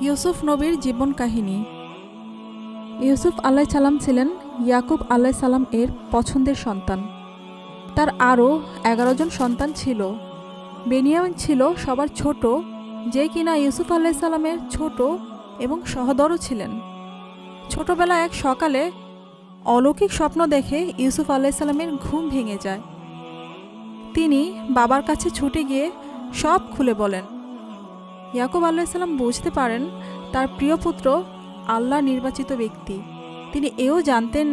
ইউসুফ নবীর জীবন কাহিনী। ইউসুফ আল্লাহ সালাম ছিলেন ইয়াকুব আল্লাহ সালাম এর পছন্দের সন্তান। তার আরও এগারো জন সন্তান ছিল। বেনিয়ামিন ছিল সবার ছোট, যে কিনা ইউসুফ আল্লাহ সালামের ছোট এবং সহদরও ছিলেন। ছোটবেলা এক সকালে অলৌকিক স্বপ্ন দেখে ইউসুফ আল্লাহ সালামের ঘুম ভেঙে যায়। তিনি বাবার কাছে ছুটে গিয়ে সব খুলে বলেন ইয়াকুব আল্লাহিসাল্লাম বুঝতে পারেন তার প্রিয় পুত্র আল্লাহ নির্বাচিত ব্যক্তি। তিনি এও জানতেন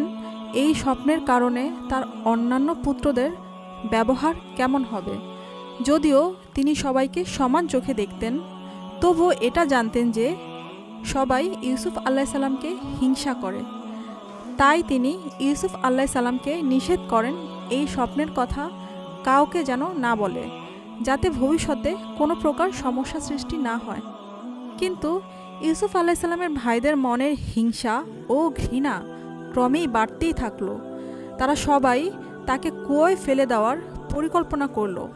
এই স্বপ্নের কারণে তার অন্যান্য পুত্রদের ব্যবহার কেমন হবে। যদিও তিনি সবাইকে সমান চোখে দেখতেন, তবুও এটা জানতেন যে সবাই ইউসুফ আল্লাহ সাল্লামকে হিংসা করে। তাই তিনি ইউসুফ আল্লাহ সাল্লামকে নিষেধ করেন এই স্বপ্নের কথা কাউকে যেন না বলে। যাতে ভবিষ্যতে কোনো প্রকার সমস্যা সৃষ্টি না হয়। কিন্তু ইউসুফ আলাইসাল্লামের ভাইদের মনের হিংসা ও ঘৃণা ক্রমেই বাড়তেই থাকল। তারা সবাই তাকে কুয়োয় ফেলে দেওয়ার পরিকল্পনা করল।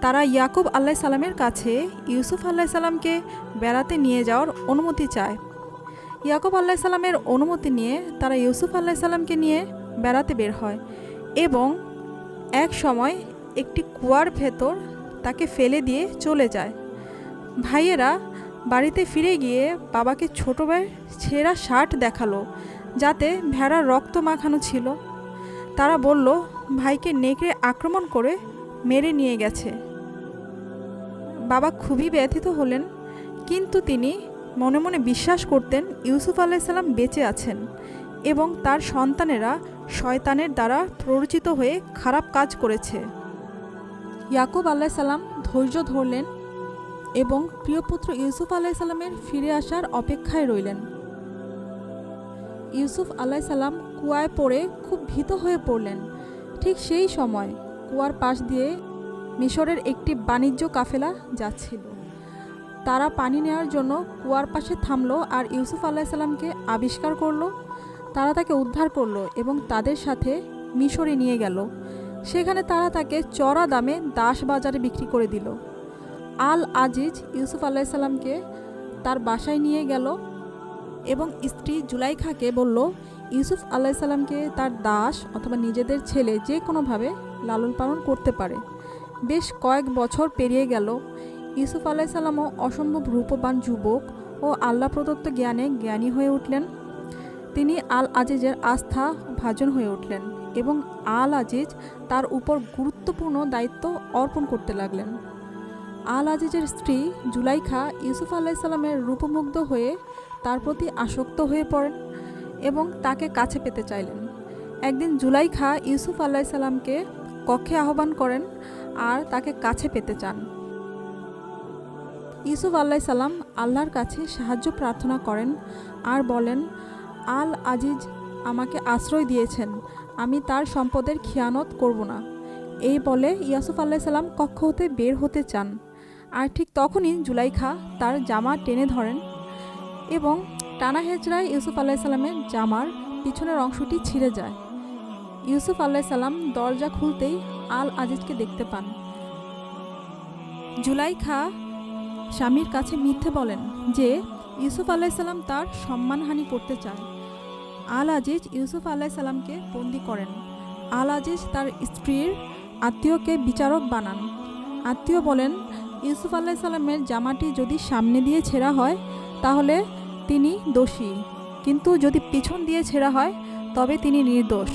তারা ইয়াকুব আল্লাহ সাল্লামের কাছে ইউসুফ আল্লাহ সাল্লামকে বেড়াতে নিয়ে যাওয়ার অনুমতি চায়। ইয়াকুব আল্লাহ সাল্লামের অনুমতি নিয়ে তারা ইউসুফ আল্লাহ সাল্লামকে নিয়ে বেড়াতে বের হয় এবং এক সময় একটি কুয়ার ভেতর তাকে ফেলে দিয়ে চলে যায়। ভাইয়েরা বাড়িতে ফিরে গিয়ে বাবাকে ছোটো ছেঁড়া শার্ট দেখাল, যাতে ভেড়ার রক্ত মাখানো ছিল। তারা বলল, ভাইকে নেকড়ে আক্রমণ করে মেরে নিয়ে গেছে। বাবা খুবই ব্যথিত হলেন, কিন্তু তিনি মনে মনে বিশ্বাস করতেন ইউসুফ আলাইসাল্লাম বেঁচে আছেন এবং তার সন্তানেরা শয়তানের দ্বারা প্ররোচিত হয়ে খারাপ কাজ করেছে। ইয়াকুব আল্লাহ সাল্লাম ধৈর্য ধরলেন এবং প্রিয় পুত্র ইউসুফ আল্লাহ সাল্লামের ফিরে আসার অপেক্ষায় রইলেন। ইউসুফ আল্লাহ সাল্লাম কুয়ায় পড়ে খুব ভীত হয়ে পড়লেন। ঠিক সেই সময় কুয়ার পাশ দিয়ে মিশরের একটি বাণিজ্য কাফেলা যাচ্ছিল। তারা পানি নেওয়ার জন্য কুয়ার পাশে থামলো আর ইউসুফ আল্লাহ সাল্লামকে আবিষ্কার করল। তারা তাকে উদ্ধার করল এবং তাদের সাথে মিশরে নিয়ে গেল। সেখানে তারা তাকে চড়া দামে দাস বাজারে বিক্রি করে দিল। আল আজিজ ইউসুফ আল্লাহিসাল্লামকে তার বাসায় নিয়ে গেল এবং স্ত্রী জুলাইখাকে বলল, ইউসুফ আল্লাহিসাল্লামকে তার দাস অথবা নিজেদের ছেলে যে কোনোভাবে লালন পালন করতে পারে। বেশ কয়েক বছর পেরিয়ে গেল। ইউসুফ আল্লাহিসাল্লামও অসম্ভব রূপবান যুবক ও আল্লাহ প্রদত্ত জ্ঞানে জ্ঞানী হয়ে উঠলেন। তিনি আল আজিজের আস্থা ভাজন হয়ে উঠলেন। এবং আল আজিজ তার উপর গুরুত্বপূর্ণ দায়িত্ব অর্পণ করতে লাগলেন। আল আজিজের স্ত্রী জুলাইখা ইউসুফ আলাইসাল্লামের রূপমুগ্ধ হয়ে তার প্রতি আসক্ত হয়ে পড়েন এবং তাকে কাছে পেতে চাইলেন। একদিন জুলাইখা ইউসুফ আলাইসাল্লামকে কক্ষে আহ্বান করেন আর তাকে কাছে পেতে চান। ইউসুফ আল্লাহ সাল্লাম আল্লাহর কাছে সাহায্য প্রার্থনা করেন আর বলেন আল আজিজ আমাকে আশ্রয় দিয়েছেন। আমি তার সম্পদের খিয়ানত করব না। এই বলে ইয়াসুফ আল্লাহ সাল্লাম কক্ষ হতে বের হতে চান। আর ঠিক তখনই জুলাইখা তার জামা টেনে ধরেন এবং টানা হেজরায় ইউসুফ আল্লাহ সাল্লামের জামার পিছনের অংশটি ছিঁড়ে যায়। ইউসুফ আল্লাহ সাল্লাম দরজা খুলতেই আল আজিজকে দেখতে পান। জুলাইখা স্বামীর কাছে মিথ্যে বলেন যে, ইউসুফ আল্লাহ সাল্লাম তার সম্মানহানি করতে চায় আল আজিজ ইউসুফ আল্লাহ সাল্লামকে বন্দি করেন। আল আজিজ তার স্ত্রীর আত্মীয়কে বিচারক বানান। আত্মীয় বলেন, ইউসুফ আল্লাহ সাল্লামের জামাটি যদি সামনে দিয়ে ছেঁড়া হয়, তাহলে তিনি দোষী। কিন্তু যদি পিছন দিয়ে ছেঁড়া হয়, তবে তিনি নির্দোষ।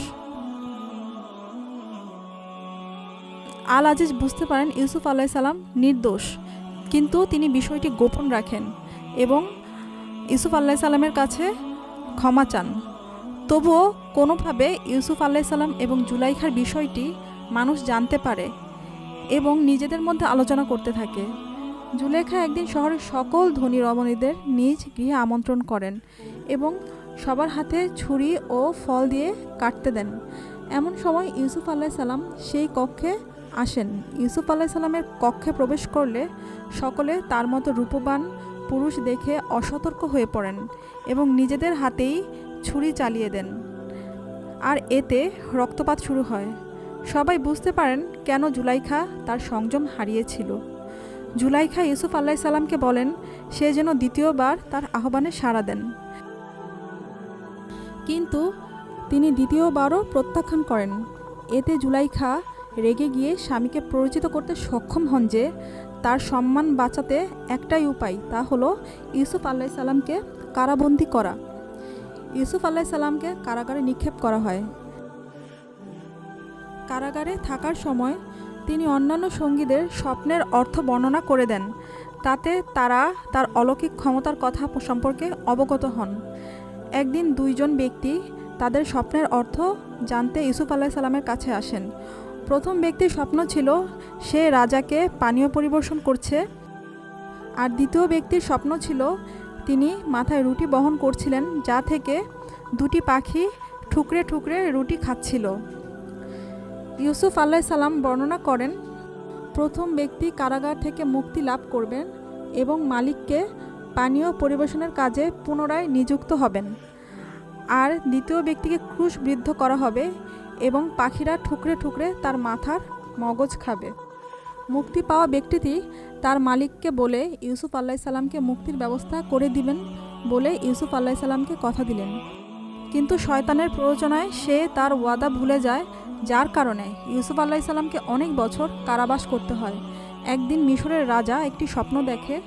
আল আজিজ বুঝতে পারেন ইউসুফ আল্লাহ সাল্লাম নির্দোষ, কিন্তু তিনি বিষয়টি গোপন রাখেন এবং ইউসুফ আল্লাহ সাল্লামের কাছে ক্ষমা চান। তবুও কোনোভাবে ইউসুফ আল্লাহ সাল্লাম এবং জুলাইখার বিষয়টি মানুষ জানতে পারে এবং নিজেদের মধ্যে আলোচনা করতে থাকে। জুলেখা একদিন শহরের সকল ধনী রমণীদের নিজ গৃহে আমন্ত্রণ করেন এবং সবার হাতে ছুরি ও ফল দিয়ে কাটতে দেন। এমন সময় ইউসুফ আল্লাহ সাল্লাম সেই কক্ষে আসেন। ইউসুফ আল্লাহ সাল্লামের কক্ষে প্রবেশ করলে সকলে তার মতো রূপবান পুরুষ দেখে অসতর্ক হয়ে পড়েন এবং নিজেদের হাতেই ছুরি চালিয়ে দেন। আর এতে রক্তপাত শুরু হয়। সবাই বুঝতে পারেন কেন জুলাইখা তার সংযম হারিয়েছিল। জুলাইখা ইউসুফ আল্লাহ সাল্লামকে বলেন, সে যেন দ্বিতীয়বার তার আহ্বানে সাড়া দেন। কিন্তু তিনি দ্বিতীয়বারও প্রত্যাখ্যান করেন। এতে জুলাইখা রেগে গিয়ে স্বামীকে পরিচিত করতে সক্ষম হন যে, তার সম্মান বাঁচাতে একটাই উপায় তা হলো ইউসুফ আল্লাহ সাল্লামকে কারাবন্দি করা। ইউসুফ আল্লাহ সাল্লামকে কারাগারে নিক্ষেপ করা হয়। কারাগারে থাকার সময় তিনি অন্যান্য সঙ্গীদের স্বপ্নের অর্থ বর্ণনা করে দেন, তাতে তারা তার অলৌকিক ক্ষমতার কথা সম্পর্কে অবগত হন। একদিন দুইজন ব্যক্তি তাদের স্বপ্নের অর্থ জানতে ইউসুফ আল্লাহ সাল্লামের কাছে আসেন। প্রথম ব্যক্তির স্বপ্ন ছিল, সে রাজাকে পানীয় পরিবেশন করছে। আর দ্বিতীয় ব্যক্তির স্বপ্ন ছিল তিনি মাথায় রুটি বহন করছিলেন, যা থেকে দুটি পাখি ঠুকরে ঠুকরে রুটি খাচ্ছিল। ইউসুফ আল্লাহ সাল্লাম বর্ণনা করেন, প্রথম ব্যক্তি কারাগার থেকে মুক্তি লাভ করবেন এবং মালিককে পানীয় পরিবেশনের কাজে পুনরায় নিযুক্ত হবেন। আর দ্বিতীয় ব্যক্তিকে ক্রুশবৃদ্ধ করা হবে এবং পাখিরা ঠুকরে ঠুকরে তার মাথার মগজ খাবে। মুক্তি পাওয়া ব্যক্তিটি তার মালিককে বলে ইউসুফ আল্লাহ সাল্লামকে মুক্তির ব্যবস্থা করে দিবেন বলে ইউসুফ আল্লাহ সাল্লামকে কথা দিলেন। কিন্তু শয়তানের প্ররোচনায় সে তার ওয়াদা ভুলে যায়, যার কারণে ইউসুফ আল্লাহ সাল্লামকে অনেক বছর কারাবাস করতে হয়। একদিন মিশরের রাজা একটি স্বপ্ন দেখে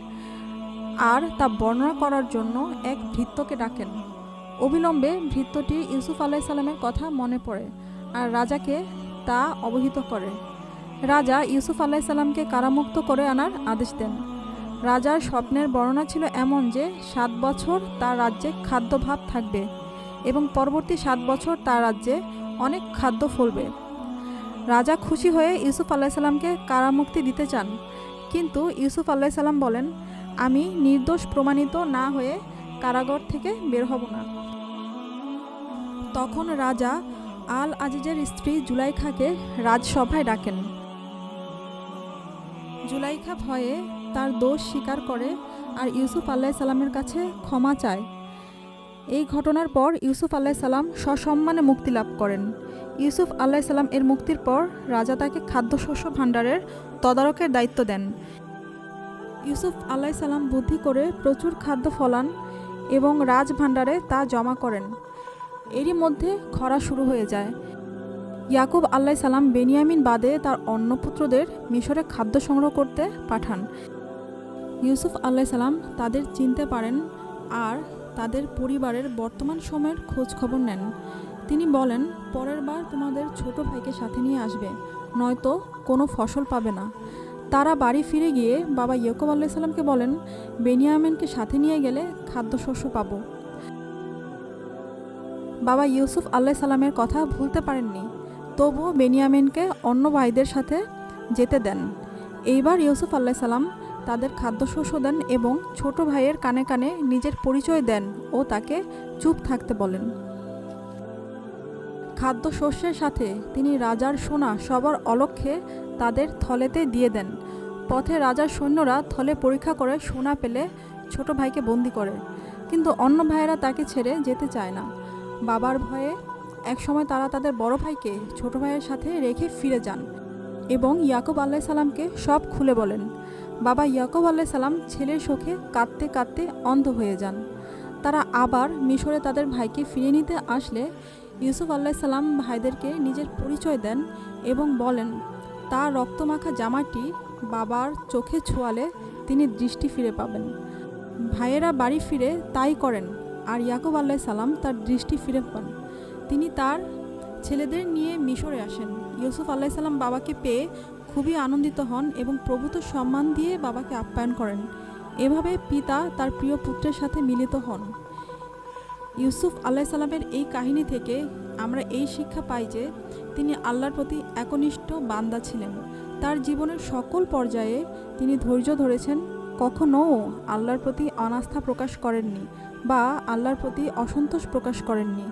আর তা বর্ণনা করার জন্য এক ভৃত্যকে ডাকেন। অবিলম্বে ভৃত্যটি ইউসুফ আল্লাহ সাল্লামের কথা মনে পড়ে আর রাজাকে তা অবহিত করে। রাজা ইউসুফ আল্লাহ সাল্লামকে কারামুক্ত করে আনার আদেশ দেন। রাজার স্বপ্নের বর্ণনা ছিল এমন যে, সাত বছর তার রাজ্যে খাদ্যভাব থাকবে এবং পরবর্তী সাত বছর তার রাজ্যে অনেক খাদ্য ফলবে। রাজা খুশি হয়ে ইউসুফ আল্লাহ সাল্লামকে কারামুক্তি দিতে চান। কিন্তু ইউসুফ আল্লাহ সাল্লাম বলেন, আমি নির্দোষ প্রমাণিত না হয়ে কারাগর থেকে বের হব না। তখন রাজা আল আজিজের স্ত্রী জুলাইখাকে রাজসভায় ডাকেন। জুলাইখা ভয়ে তার দোষ স্বীকার করে আর ইউসুফ আল্লাহ সাল্লামের কাছে ক্ষমা চায়। এই ঘটনার পর ইউসুফ আল্লাহ সাল্লাম সসম্মানে মুক্তি লাভ করেন। ইউসুফ আল্লাহ সাল্লাম এর মুক্তির পর রাজা তাকে খাদ্যশস্য ভাণ্ডারের তদারকের দায়িত্ব দেন। ইউসুফ আল্লাহ সাল্লাম বুদ্ধি করে প্রচুর খাদ্য ফলান এবং রাজ ভাণ্ডারে তা জমা করেন। এরই মধ্যে খরা শুরু হয়ে যায়। ইয়াকুব আল্লাহ সাল্লাম বেনিয়ামিন বাদে তার অন্য পুত্রদের মিশরে খাদ্য সংগ্রহ করতে পাঠান। ইউসুফ আল্লাহ সাল্লাম তাদের চিনতে পারেন আর তাদের পরিবারের বর্তমান সময়ের খোঁজ খবর নেন। তিনি বলেন, পরের বার তোমাদের ছোট ভাইকে সাথে নিয়ে আসবে, নয়তো কোনো ফসল পাবে না। তারা বাড়ি ফিরে গিয়ে বাবা ইয়কুব আল্লাহ সাল্লামকে বলেন, বেনিয়ামিনকে সাথে নিয়ে গেলে খাদ্যশস্য পাব। বাবা ইউসুফ আল্লাহ সাল্লামের কথা ভুলতে পারেননি। তবুও বেনিয়ামিনকে অন্য ভাইদের সাথে যেতে দেন। এইবার ইউসুফ আল্লাহ সাল্লাম তাদের খাদ্যশস্য দেন এবং ছোট ভাইয়ের কানে কানে নিজের পরিচয় দেন ও তাকে চুপ থাকতে বলেন। খাদ্যশস্যের সাথে তিনি রাজার সোনা সবার অলক্ষ্যে তাদের থলেতে দিয়ে দেন। পথে রাজার সৈন্যরা থলে পরীক্ষা করে সোনা পেলে ছোট ভাইকে বন্দি করে। কিন্তু অন্য ভাইয়েরা তাকে ছেড়ে যেতে চায় না। বাবার ভয়ে একসময় তারা তাদের বড় ভাইকে ছোট ভাইয়ের সাথে রেখে ফিরে যান এবং ইয়াকুব আল্লাহ সাল্লামকে সব খুলে বলেন, বাবা ইয়াকুব আল্লাহ সাল্লাম ছেলের শোকে কাঁদতে কাঁদতে অন্ধ হয়ে যান। তারা আবার মিশরে তাদের ভাইকে ফিরিয়ে নিতে আসলে ইউসুফ আল্লাহ সাল্লাম ভাইদেরকে নিজের পরিচয় দেন এবং বলেন তার রক্তমাখা জামাটি বাবার চোখে ছোঁয়ালে তিনি দৃষ্টি ফিরে পাবেন। ভাইয়েরা বাড়ি ফিরে তাই করেন। আর ইয়াকুব আল্লাহ সালাম তার দৃষ্টি ফিরে পান। তিনি তার ছেলেদের নিয়ে মিশরে আসেন। ইউসুফ আল্লাহ সাল্লাম বাবাকে পেয়ে খুবই আনন্দিত হন এবং প্রভূত সম্মান দিয়ে বাবাকে আপ্যায়ন করেন। এভাবে পিতা তার প্রিয় পুত্রের সাথে মিলিত হন। ইউসুফ আল্লাহ সাল্লামের এই কাহিনী থেকে আমরা এই শিক্ষা পাই যে, তিনি আল্লাহর প্রতি একনিষ্ঠ বান্দা ছিলেন। তার জীবনের সকল পর্যায়ে তিনি ধৈর্য ধরেছেন কখনও আল্লাহর প্রতি অনাস্থা প্রকাশ করেননি বা আল্লাহর প্রতি অসন্তোষ প্রকাশ করেননি।